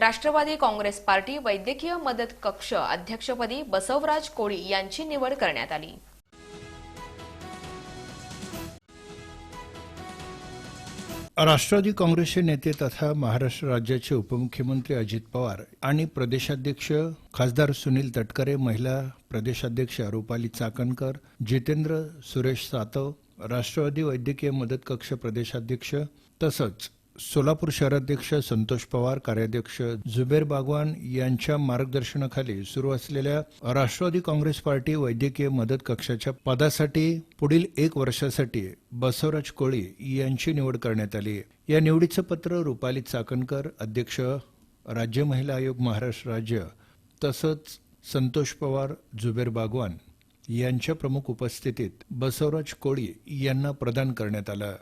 Rashtrawadi Congress party वैद्यकीय मदत कक्ष अध्यक्षपदी बसवराज कोळी यांची निवड करण्यात आली. राष्ट्रवादी काँग्रेसचे नेते तथा महाराष्ट्र राज्याचे उपमुख्यमंत्री अजित पवार आणि प्रदेशाध्यक्ष खासदार सुनील तटकरे महिला प्रदेशाध्यक्ष रुपाली चाकणकर जितेंद्र सुरेश सातव राष्ट्रवादी वैद्यकीय मदत कक्ष प्रदेशाध्यक्ष तसंच सोलापूर शहराध्यक्ष संतोष पवार कार्याध्यक्ष जुबेर बागवान यांच्या मार्गदर्शनाखाली सुरू असलेल्या राष्ट्रवादी काँग्रेस पार्टी वैद्यकीय मदत कक्षाच्या पदासाठी पुढील एक वर्षासाठी बसवराज कोळी यांची निवड करण्यात आली. या निवडीचं पत्र रुपाली चाकणकर अध्यक्ष राज्य महिला आयोग महाराष्ट्र राज्य तसंच संतोष पवार जुबेर बागवान यांच्या प्रमुख उपस्थितीत बसवराज कोळी यांना प्रदान करण्यात आलं.